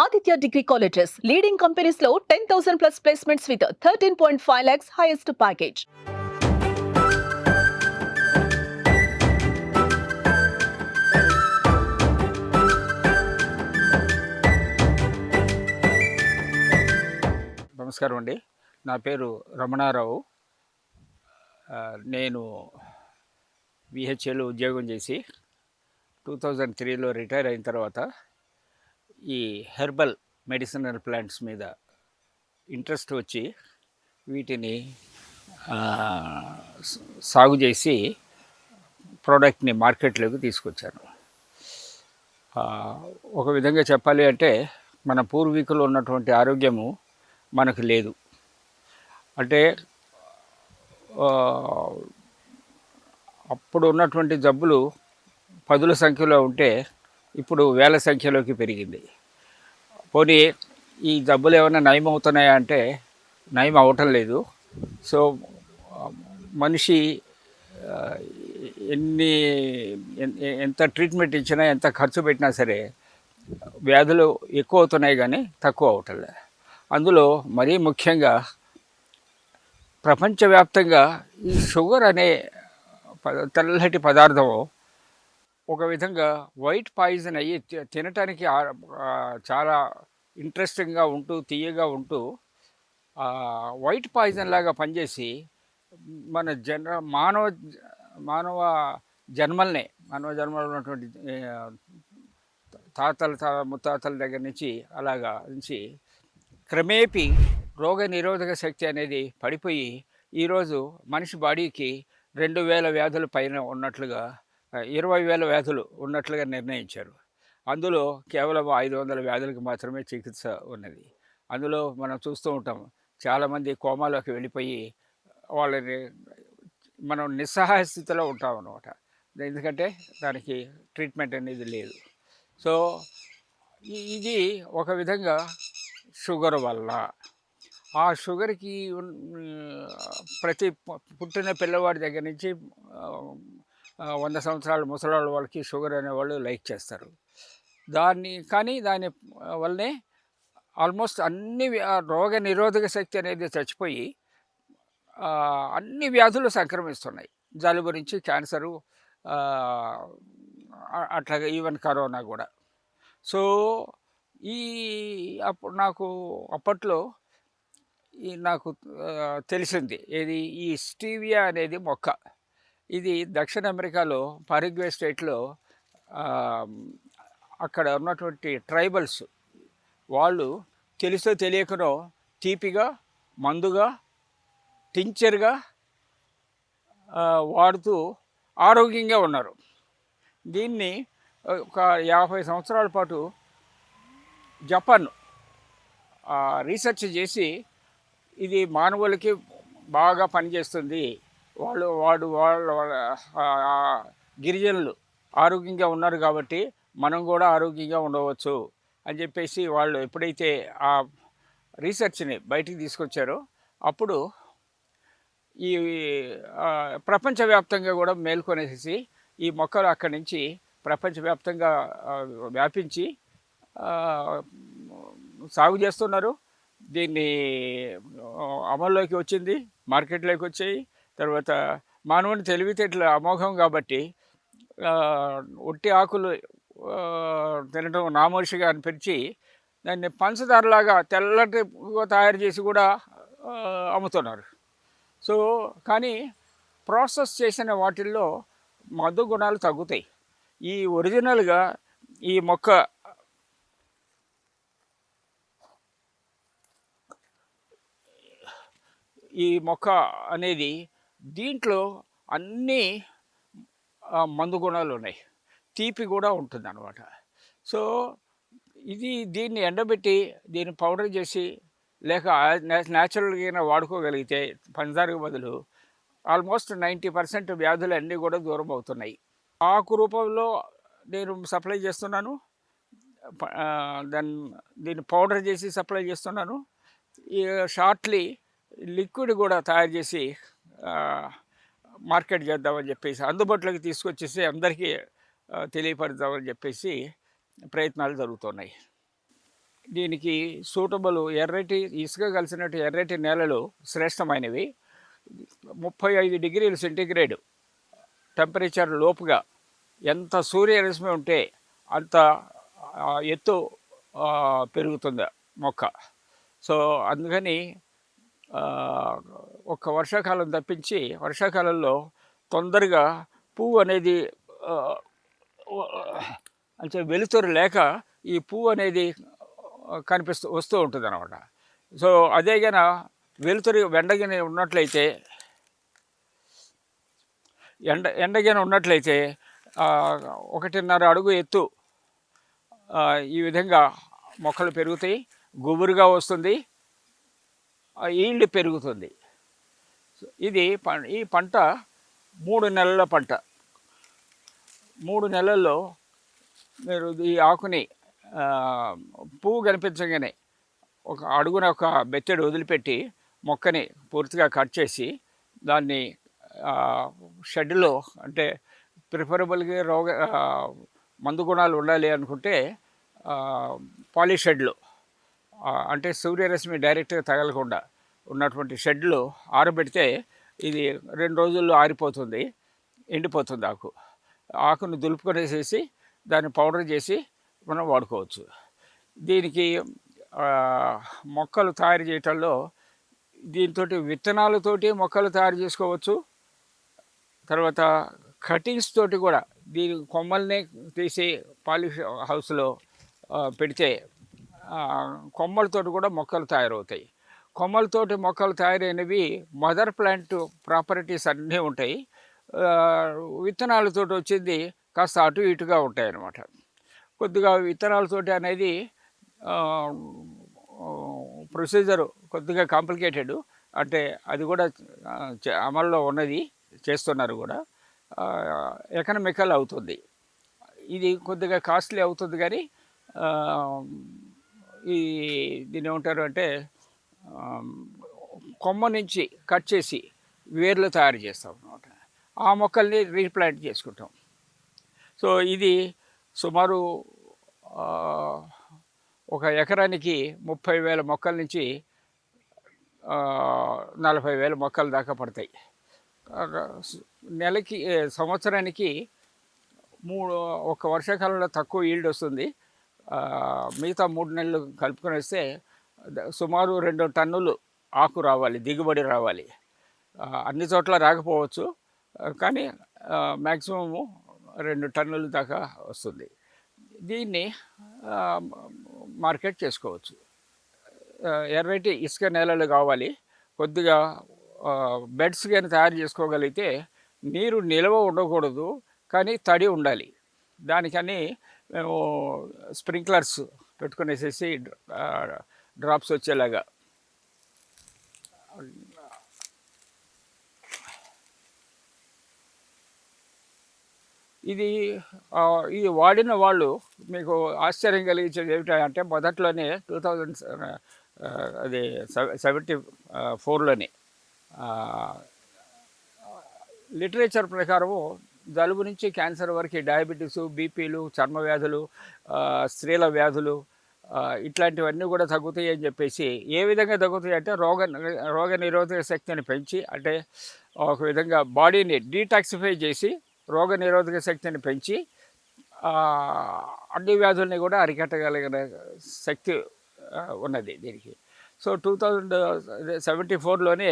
Aditya degree colleges leading కంపెనీస్లో ten thousand plus placements with thirteen point five lakhs highest package నమస్కారం అండి. నా పేరు రమణారావు. నేను విహెచ్ఏలో ఉద్యోగం చేసి టూ థౌజండ్ త్రీలో రిటైర్ అయిన తర్వాత ఈ హెర్బల్ మెడిసినల్ ప్లాంట్స్ మీద ఇంట్రెస్ట్ వచ్చి వీటిని సాగు చేసి ప్రోడక్ట్ని మార్కెట్లోకి తీసుకొచ్చాను ఒక విధంగా చెప్పాలి అంటే మన పూర్వీకులు ఉన్నటువంటి ఆరోగ్యము మనకు లేదు. అంటే అప్పుడు ఉన్నటువంటి జబ్బులు పదుల సంఖ్యలో ఉంటే ఇప్పుడు వేల సంఖ్యలోకి పెరిగింది. పోనీ ఈ జబ్బులు ఏమైనా నయం అవుతున్నాయా అంటే నయం అవటం లేదు. సో మనిషి ఎన్ని ఎంత ట్రీట్మెంట్ ఇచ్చినా ఎంత ఖర్చు పెట్టినా సరే వ్యాధులు ఎక్కువ అవుతున్నాయి కానీ తక్కువ అవటంలే అందులో మరీ ముఖ్యంగా ప్రపంచవ్యాప్తంగా ఈ షుగర్ అనే తెల్లటి పదార్థం ఒక విధంగా వైట్ పాయిజన్ అయ్యి తినటానికి చాలా ఇంట్రెస్టింగ్గా ఉంటూ తీయగా ఉంటూ వైట్ పాయిజన్ లాగా పనిచేసి మన జన మానవ మానవ జన్మల్నే మానవ జన్మలో ఉన్నటువంటి తాతల ముత్తాతల దగ్గర నుంచి అలాగా నుంచి క్రమేపీ రోగ నిరోధక శక్తి అనేది పడిపోయి ఈరోజు మనిషి బాడీకి రెండు వేల వ్యాధుల పైన ఉన్నట్లుగా ఇరవై వేల వ్యాధులు ఉన్నట్లుగా నిర్ణయించారు. అందులో కేవలం ఐదు వందల వ్యాధులకు మాత్రమే చికిత్స ఉన్నది. అందులో మనం చూస్తూ ఉంటాం చాలామంది కోమాలోకి వెళ్ళిపోయి వాళ్ళని మనం నిస్సహాయ స్థితిలో ఉంటాం అన్నమాట. ఎందుకంటే దానికి ట్రీట్మెంట్ అనేది లేదు. సో ఇది ఒక విధంగా షుగర్ వల్ల. ఆ షుగర్కి ప్రతి పుట్టిన పిల్లవాడి దగ్గర నుంచి వంద సంవత్సరాల ముసలాళ్ళ వాళ్ళకి షుగర్ అనేవాళ్ళు లైక్ చేస్తారు. దాన్ని కానీ దాని వల్లనే ఆల్మోస్ట్ అన్ని రోగ నిరోధక శక్తి అనేది చచ్చిపోయి అన్ని వ్యాధులు సంక్రమిస్తున్నాయి. జలుబు నుంచి క్యాన్సరు అట్లాగే ఈవెన్ కరోనా కూడా. సో ఈ అప్పుడు నాకు అప్పట్లో ఈ నాకు తెలిసింది. ఏది ఈ స్టీవియా అనేది మొక్క. ఇది దక్షిణ అమెరికాలో పరిగ్వే స్టేట్లో అక్కడ ఉన్నటువంటి ట్రైబల్స్ వాళ్ళు తెలుసో తెలియకనో తీపిగా మందుగా టించర్గా వాడుతూ ఆరోగ్యంగా ఉన్నారు. దీన్ని ఒక యాభై సంవత్సరాల పాటు జపాన్ రీసెర్చ్ చేసి ఇది మానవులకి బాగా పనిచేస్తుంది. వాళ్ళు వాడు వాళ్ళ గిరిజనులు ఆరోగ్యంగా ఉన్నారు కాబట్టి మనం కూడా ఆరోగ్యంగా ఉండవచ్చు అని చెప్పేసి వాళ్ళు ఎప్పుడైతే ఆ రీసెర్చ్ని బయటికి తీసుకొచ్చారో అప్పుడు ఈ ప్రపంచవ్యాప్తంగా కూడా మేల్కొనేసి ఈ మొక్కలు అక్కడి నుంచి ప్రపంచవ్యాప్తంగా వ్యాపించి సాగు చేస్తున్నారు. దీన్ని అమల్లోకి వచ్చింది మార్కెట్లోకి వచ్చాయి. తర్వాత మానవుని తెలివితేటలు అమోఘం కాబట్టి ఒట్టి ఆకులు తినడం నామోషిగా అనిపించి దాన్ని పంచదారలాగా తెల్లటి తయారు చేసి కూడా అమ్ముతున్నారు. సో కానీ ప్రాసెస్ చేసిన వాటిల్లో మధు గుణాలు తగ్గుతాయి. ఈ ఒరిజినల్గా ఈ మొక్క ఈ మొక్క అనేది దీంట్లో అన్నీ మందు గుణాలు ఉన్నాయి. తీపి కూడా ఉంటుంది అనమాట సో ఇది దీన్ని ఎండబెట్టి దీన్ని పౌడర్ చేసి లేక న్యాచురల్గా వాడుకోగలిగితే పంచదారకు బదులు ఆల్మోస్ట్ నైంటీ పర్సెంట్ వ్యాధులు అన్నీ కూడా దూరం అవుతున్నాయి. ఆకు రూపంలో నేను సప్లై చేస్తున్నాను. దాన్ని దీన్ని పౌడర్ చేసి సప్లై చేస్తున్నాను. ఈ షార్ట్లీ లిక్విడ్ కూడా తయారు చేసి మార్కెట్ చేద్దామని చెప్పేసి అందుబాటులోకి తీసుకొచ్చేసి అందరికీ తెలియపరుద్దామని చెప్పేసి ప్రయత్నాలు జరుగుతున్నాయి. దీనికి సూటబుల్ ఎర్రటి ఇసుక కలిసినట్టు ఎర్రటి నేలలు శ్రేష్టమైనవి. ముప్పై ఐదు డిగ్రీల సెంటీగ్రేడ్ టెంపరేచర్ లోపుగా ఎంత సూర్యరశ్మి ఉంటే అంత ఎత్తు పెరుగుతుంది మొక్క. సో అందుకని ఒక ఒక్క వర్షాకాలం తప్పించి వర్షాకాలంలో తొందరగా పువ్వు అనేది అంటే వెలుతురు లేక ఈ పువ్వు అనేది కనిపిస్తూ వస్తూ ఉంటుంది అనమాట సో అదేగైనా వెలుతురు వెండగిన ఉన్నట్లయితే ఎండ ఎండగిన ఉన్నట్లయితే ఒకటిన్నర అడుగు ఎత్తు ఈ విధంగా మొక్కలు పెరుగుతాయి గుబురుగా వస్తుంది. ఈల్డ్ పెరుగుతుంది. ఇది ప- ఈ పంట మూడు నెలల పంట. మూడు నెలల్లో మీరు ఈ ఆకుని పువ్వు కనిపించగానే ఒక అడుగున ఒక బెత్తడి వదిలిపెట్టి మొక్కని పూర్తిగా కట్ చేసి దాన్ని షెడ్లో అంటే ప్రిఫరబుల్గా రోగ మందు గుణాలు ఉండాలి అనుకుంటే పాలీ షెడ్లో అంటే సూర్యరశ్మి డైరెక్ట్గా తగలకుండా ఉన్నటువంటి షెడ్లో ఆరబెడితే ఇది రెండు రోజుల్లో ఆరిపోతుంది ఎండిపోతుంది ఆకు. ఆకును దులుపుకొనేసేసి దాన్ని పౌడర్ చేసి మనం వాడుకోవచ్చు. దీనికి మొక్కలు తయారు చేయటంలో దీంతో విత్తనాలతోటి మొక్కలు తయారు చేసుకోవచ్చు. తర్వాత కటింగ్స్ తోటి కూడా దీని కొమ్మల్ని తీసి పాలిష్ హౌస్లో పెడితే కొమ్మలతోటి కూడా మొక్కలు తయారవుతాయి. కొమ్మలతోటి మొక్కలు తయారైనవి మదర్ ప్లాంట్ ప్రాపర్టీస్ అన్నీ ఉంటాయి. విత్తనాలతోటి వచ్చింది కాస్త అటు ఇటుగా ఉంటాయి అన్నమాట కొద్దిగా విత్తనాలతోటి అనేది ప్రొసీజర్ కొద్దిగా కాంప్లికేటెడ్. అంటే అది కూడా చే- అమల్లో ఉన్నది చేస్తున్నారు కూడా. ఎకనమికల్ అవుతుంది. ఇది కొద్దిగా కాస్ట్లీ అవుతుంది కానీ ఈ దీన్ని ఏమంటారు అంటే కొమ్మ నుంచి కట్ చేసి వేర్లు తయారు చేస్తాం అనమాట ఆ మొక్కల్ని రీప్లాంట్ చేసుకుంటాం. సో ఇది సుమారు ఒక ఎకరానికి ముప్పై వేల మొక్కల నుంచి నలభై వేల మొక్కల దాకా పడతాయి. నెలకి సంవత్సరానికి మూడు ఒక వర్షాకాలంలో తక్కువ ఈల్డ్ వస్తుంది. మిగతా మూడు నెలలు కలుపుకొని వస్తే సుమారు రెండు టన్నులు ఆకు రావాలి దిగుబడి రావాలి. అన్ని చోట్ల రాకపోవచ్చు కానీ మ్యాక్సిమము రెండు టన్నుల దాకా వస్తుంది. దీన్ని మార్కెట్ చేసుకోవచ్చు. ఎర్రటి ఇసుక నేలలు కావాలి కొద్దిగా బెడ్స్ కానీ తయారు చేసుకోగలిగితే నీరు నిల్వ ఉండకూడదు కానీ తడి ఉండాలి. దానికని మేము స్ప్రింక్లర్స్ పెట్టుకునేసేసి డ్రాప్స్ వచ్చేలాగా. ఇది ఇది వాడిన వాళ్ళు మీకు ఆశ్చర్యం కలిగించేది ఏమిటంటే మొదట్లోనే టూ థౌజండ్ అది సెవెంటీ ఫోర్లోనే లిటరేచర్ ప్రకారము జలుబు నుంచి క్యాన్సర్ వరకు డయాబెటీస్ బీపీలు చర్మ వ్యాధులు స్త్రీల వ్యాధులు ఇట్లాంటివన్నీ కూడా తగ్గుతాయి అని చెప్పేసి ఏ విధంగా తగ్గుతాయి అంటే రోగ రోగ నిరోధక శక్తిని పెంచి అంటే ఒక విధంగా బాడీని డీటాక్సిఫై చేసి రోగ నిరోధక శక్తిని పెంచి అన్ని వ్యాధుల్ని కూడా అరికట్టగలిగిన శక్తి ఉన్నది దీనికి. సో టూ థౌజండ్ సెవెంటీ ఫోర్లోనే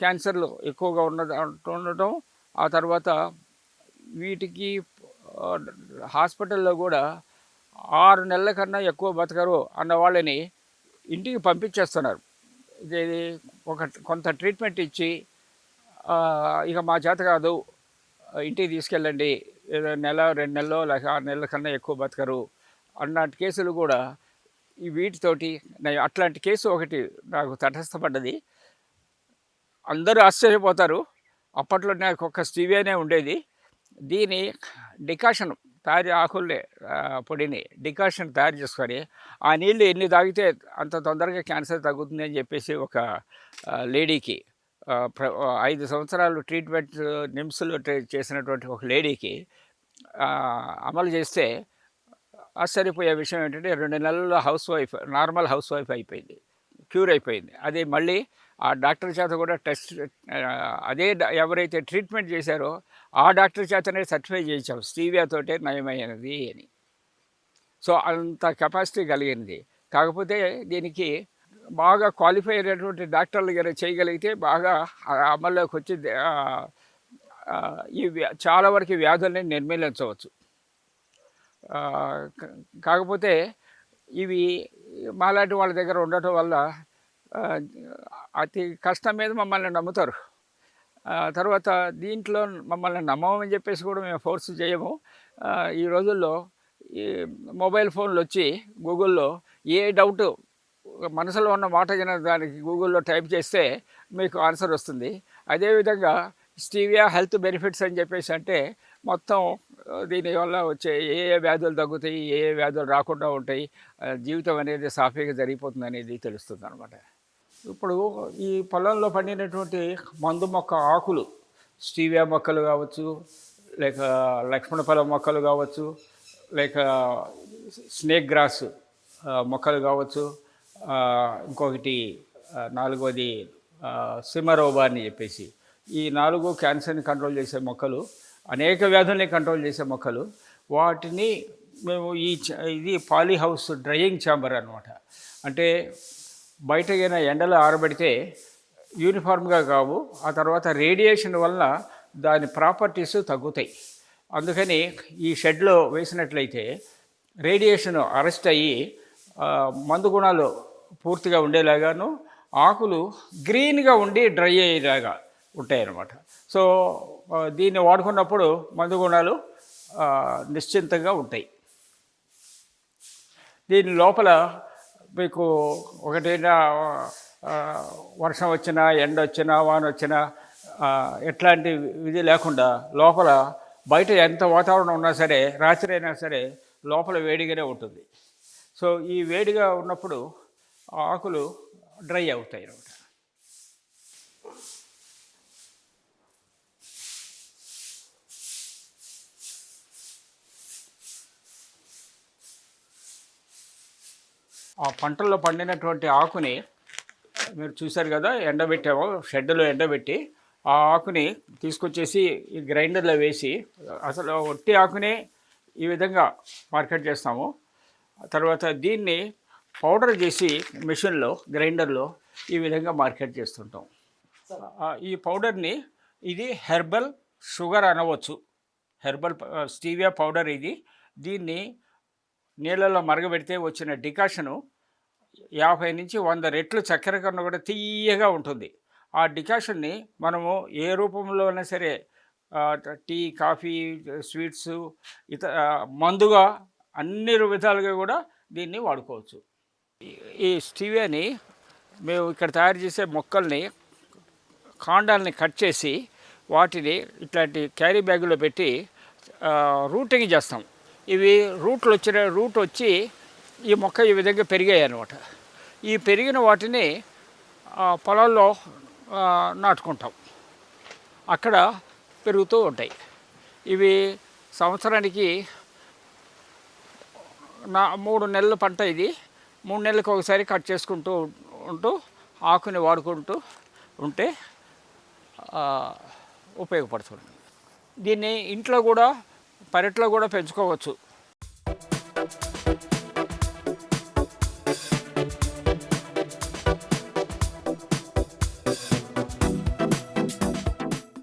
క్యాన్సర్లు ఎక్కువగా ఉన్నది ఉండటం ఆ తర్వాత వీటికి హాస్పిటల్లో కూడా ఆరు నెలల కన్నా ఎక్కువ బతకరు అన్న వాళ్ళని ఇంటికి పంపించేస్తున్నారు. ఇది ఒక కొంత ట్రీట్మెంట్ ఇచ్చి ఇక మా చేత కాదు ఇంటికి తీసుకెళ్ళండి నెల రెండు నెలలో లేక ఆరు నెలల కన్నా ఎక్కువ బతకరు అన్నటి కేసులు కూడా ఈ వీటితోటి అట్లాంటి కేసు ఒకటి నాకు తటస్థపడ్డది. అందరూ ఆశ్చర్యపోతారు. అప్పట్లో నాకు ఒక స్టీవియానే ఉండేది. దీని డికాషన్ తయారు ఆకుల్ని పొడిని డికాషన్ తయారు చేసుకొని ఆ నీళ్ళు ఎన్ని తాగితే అంత తొందరగా క్యాన్సర్ తగ్గుతుంది అని చెప్పేసి ఒక లేడీకి ప్ర ఐదు సంవత్సరాలు ట్రీట్మెంట్ నిమ్స్లో చేసినటువంటి ఒక లేడీకి అమలు చేస్తే ఆశ్చర్యపోయే విషయం ఏంటంటే రెండు నెలల్లో house wife normal house wife అయిపోయింది. క్యూర్ అయిపోయింది. అది మళ్ళీ ఆ డాక్టర్ చేత కూడా టెస్ట్ అదే ఎవరైతే ట్రీట్మెంట్ చేశారో ఆ డాక్టర్ చేతనే సర్టిఫై చేయించాం. స్టీవియాతోటే నయమైనది అని. సో అంత కెపాసిటీ కలిగింది. కాకపోతే దీనికి బాగా క్వాలిఫై అయినటువంటి డాక్టర్లు గారు చేయగలిగితే బాగా అమల్లోకి వచ్చి ఈ చాలా వరకు వ్యాధుల్ని నిర్మూలించవచ్చు. కాకపోతే ఇవి మాలాంటి వాళ్ళ దగ్గర ఉండటం వల్ల అతి కష్టం మీద మమ్మల్ని నమ్ముతారు. తర్వాత దీంట్లో మమ్మల్ని నమ్మమని చెప్పేసి కూడా మేము ఫోర్స్ చేయము. ఈ రోజుల్లో ఈ మొబైల్ ఫోన్లు వచ్చి గూగుల్లో ఏ డౌట్ మనసులో ఉన్న మాట జన దానికి గూగుల్లో టైప్ చేస్తే మీకు ఆన్సర్ వస్తుంది. అదేవిధంగా స్టీవియా హెల్త్ బెనిఫిట్స్ అని చెప్పేసి అంటే మొత్తం దీనివల్ల వచ్చే ఏ ఏ వ్యాధులు తగ్గుతాయి ఏ ఏ వ్యాధులు రాకుండా ఉంటాయి జీవితం అనేది సాఫీగా జరిగిపోతుంది అనేది తెలుస్తుంది అనమాట ఇప్పుడు ఈ పొలంలో పండినటువంటి మందు మొక్క ఆకులు స్టీవియా మొక్కలు కావచ్చు లేక లక్ష్మణ ఫలం మొక్కలు కావచ్చు లేక స్నేక్ గ్రాస్ మొక్కలు కావచ్చు ఇంకొకటి నాలుగోది సిమరోబా అని చెప్పేసి. ఈ నాలుగు క్యాన్సర్ని కంట్రోల్ చేసే మొక్కలు అనేక వ్యాధుల్ని కంట్రోల్ చేసే మొక్కలు వాటిని మేము ఈ ఇది పాలీ హౌస్ డ్రయింగ్ ఛాంబర్ అనమాట అంటే బయట అయిన ఎండలో ఆరబెడితే యూనిఫామ్గా కావు. ఆ తర్వాత రేడియేషన్ వల్ల దాని ప్రాపర్టీస్ తగ్గుతాయి. అందుకని ఈ షెడ్లో వేసినట్లయితే రేడియేషన్ అరెస్ట్ అయ్యి మందు గుణాలు పూర్తిగా ఉండేలాగాను ఆకులు గ్రీన్గా ఉండి డ్రై అయ్యేలాగా ఉంటాయి అన్నమాట సో దీన్ని వాడుకున్నప్పుడు మందు గుణాలు నిశ్చింతంగా ఉంటాయి. దీని లోపల మీకు ఒకటైనా వర్షం వచ్చినా ఎండ వచ్చినా వాన వచ్చినా ఎట్లాంటి ఇది లేకుండా లోపల బయట ఎంత వాతావరణం ఉన్నా సరే రాత్రి అయినా సరే లోపల వేడిగానే ఉంటుంది. సో ఈ వేడిగా ఉన్నప్పుడు ఆకులు డ్రై అవుతాయి ఆ పంటల్లో పండినటువంటి ఆకుని మీరు చూశారు కదా ఎండబెట్టాము షెడ్లో ఎండబెట్టి ఆ ఆకుని తీసుకొచ్చేసి ఈ గ్రైండర్లో వేసి అసలు ఒట్టి ఆకుని ఈ విధంగా మార్కెట్ చేస్తాము. తర్వాత దీన్ని పౌడర్ చేసి మిషన్లో గ్రైండర్లో ఈ విధంగా మార్కెట్ చేస్తుంటాం. ఈ పౌడర్ని ఇది హెర్బల్ షుగర్ అనవచ్చు. హెర్బల్ స్టీవియా పౌడర్ ఇది. దీన్ని నీళ్ళలో మరగబెడితే వచ్చిన డికాషను యాభై నుంచి వంద రెట్లు చక్కెర కన్నా కూడా తీయగా ఉంటుంది. ఆ డికాషన్ని మనము ఏ రూపంలో అయినా సరే టీ కాఫీ స్వీట్స్ ఇత మందుగా అన్ని విధాలుగా కూడా దీన్ని వాడుకోవచ్చు. ఈ- స్టీవియాని మేము ఇక్కడ తయారు చేసే మొక్కల్ని కాండాలని కట్ చేసి వాటిని ఇట్లాంటి క్యారీ బ్యాగులో పెట్టి రూటింగ్ చేస్తాం. ఇవి రూట్లు వచ్చిన రూట్ వచ్చి ఈ మొక్క ఈ విధంగా పెరిగాయి అన్నమాట ఈ పెరిగిన వాటిని పొలాల్లో నాటుకుంటాం. అక్కడ పెరుగుతూ ఉంటాయి. ఇవి సంవత్సరానికి నా మూడు నెలల పంట ఇది. మూడు నెలలకు ఒకసారి కట్ చేసుకుంటూ ఉంటూ ఆకుని వాడుకుంటూ ఉంటే ఉపయోగపడుతుంది. దీన్ని ఇంట్లో కూడా పెరట్లో కూడా పెంచుకోవచ్చు.